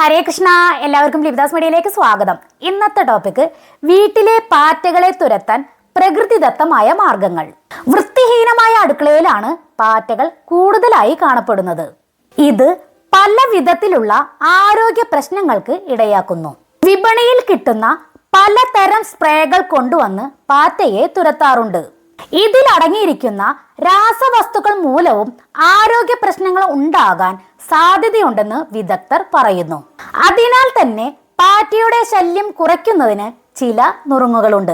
ഹരേ കൃഷ്ണ എല്ലാവർക്കും ലിപിദാസ് മീഡിയയിലേക്ക് സ്വാഗതം. ഇന്നത്തെ ടോപ്പിക് വീട്ടിലെ പാറ്റകളെ തുരത്താൻ പ്രകൃതിദത്തമായ മാർഗങ്ങൾ. വൃത്തിഹീനമായ അടുക്കളയിലാണ് പാറ്റകൾ കൂടുതലായി കാണപ്പെടുന്നത്. ഇത് പല വിധത്തിലുള്ള ആരോഗ്യ പ്രശ്നങ്ങൾക്ക് ഇടയാക്കുന്നു. വിപണിയിൽ കിട്ടുന്ന പലതരം സ്പ്രേകൾ കൊണ്ടുവന്ന് പാറ്റയെ തുരത്താറുണ്ട്. ഇതിൽ അടങ്ങിയിരിക്കുന്ന രാസവസ്തുക്കൾ മൂലവും ആരോഗ്യ പ്രശ്നങ്ങൾ ഉണ്ടാകാൻ സാധ്യതയുണ്ടെന്ന് വിദഗ്ധർ പറയുന്നു. അതിനാൽ തന്നെ പാറ്റയുടെ ശല്യം കുറയ്ക്കുന്നതിന് ചില നുറുങ്ങുകളുണ്ട്.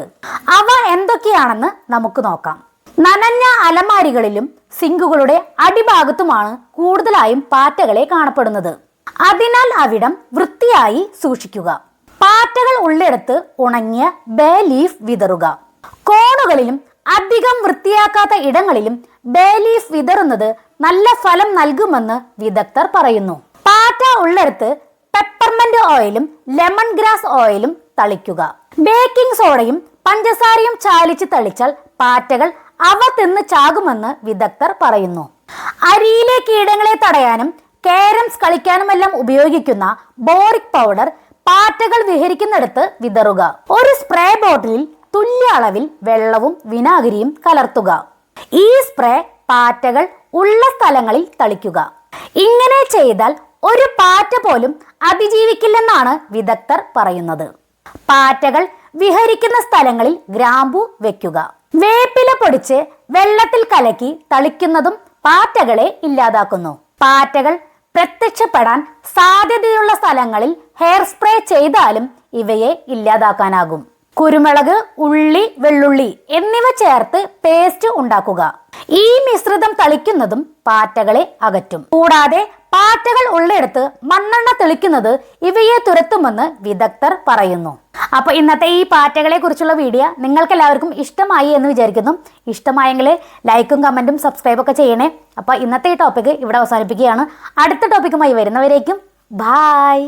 അവ എന്തൊക്കെയാണെന്ന് നമുക്ക് നോക്കാം. നനഞ്ഞ അലമാരികളിലും സിങ്കുകളുടെ അടിഭാഗത്തുമാണ് കൂടുതലായും പാറ്റകളെ കാണപ്പെടുന്നത്. അതിനാൽ അവിടം വൃത്തിയായി സൂക്ഷിക്കുക. പാറ്റകൾ ഉള്ളിടത്ത് ഉണങ്ങിയ ബേ ലീഫ് വിതറുക. കോണുകളിലും അധികം വൃത്തിയാക്കാത്ത ഇടങ്ങളിലും ബേ ലീഫ് വിതറുന്നത് നല്ല ഫലം നൽകുമെന്ന് വിദഗ്ധർ പറയുന്നു. പാറ്റ ഉള്ളിടത്ത് പെപ്പർമെന്റ് ഓയിലും ലെമൺ ഗ്രാസ് ഓയിലും തളിക്കുക. ബേക്കിംഗ് സോഡയും പഞ്ചസാരയും ചാലിച്ച് തളിച്ചാൽ പാറ്റകൾ അവ തിന്ന് ചാകുമെന്ന് വിദഗ്ധർ പറയുന്നു. അരിയിലെ കീടങ്ങളെ തടയാനും കാരംസ് കളിക്കാനുമെല്ലാം ഉപയോഗിക്കുന്ന ബോറിക് പൗഡർ പാറ്റകൾ വിഹരിക്കുന്നിടത്ത് വിതറുക. ഒരു സ്പ്രേ ബോട്ടിലിൽ തുല്യ അളവിൽ വെള്ളവും വിനാഗിരിയും കലർത്തുക. ഈ സ്പ്രേ പാറ്റകൾ ഉള്ള സ്ഥലങ്ങളിൽ തളിക്കുക. ഇങ്ങനെ ചെയ്താൽ ഒരു പാറ്റ പോലും അതിജീവിക്കില്ലെന്നാണ് വിദഗ്ധർ പറയുന്നത്. പാറ്റകൾ വിഹരിക്കുന്ന സ്ഥലങ്ങളിൽ ഗ്രാമ്പു വെക്കുക. വേപ്പില പൊടിച്ച് വെള്ളത്തിൽ കലക്കി തളിക്കുന്നതും പാറ്റകളെ ഇല്ലാതാക്കുന്നു. പാറ്റകൾ പ്രത്യക്ഷപ്പെടാൻ സാധ്യതയുള്ള സ്ഥലങ്ങളിൽ ഹെയർ സ്പ്രേ ചെയ്താലും ഇവയെ ഇല്ലാതാക്കാനാകും. കുരുമുളക് ഉള്ളി വെള്ളുള്ളി എന്നിവ ചേർത്ത് പേസ്റ്റ് ഉണ്ടാക്കുക. ഈ മിശ്രിതം തളിക്കുന്നതും പാറ്റകളെ അകറ്റും. കൂടാതെ പാറ്റകൾ ഉള്ളിടത്ത് മണ്ണെണ്ണ തെളിക്കുന്നത് ഇവയെ തുരത്തുമെന്ന് വിദഗ്ധർ പറയുന്നു. അപ്പൊ ഇന്നത്തെ ഈ പാറ്റകളെ കുറിച്ചുള്ള വീഡിയോ നിങ്ങൾക്ക് എല്ലാവർക്കും ഇഷ്ടമായി എന്ന് വിചാരിക്കുന്നു. ഇഷ്ടമായെങ്കിൽ ലൈക്കും കമന്റും സബ്സ്ക്രൈബ് ഒക്കെ ചെയ്യണേ. അപ്പൊ ഇന്നത്തെ ഈ ടോപ്പിക് ഇവിടെ അവസാനിപ്പിക്കുകയാണ്. അടുത്ത ടോപ്പിക്കുമായി വരുന്നവരേക്കും ബായ്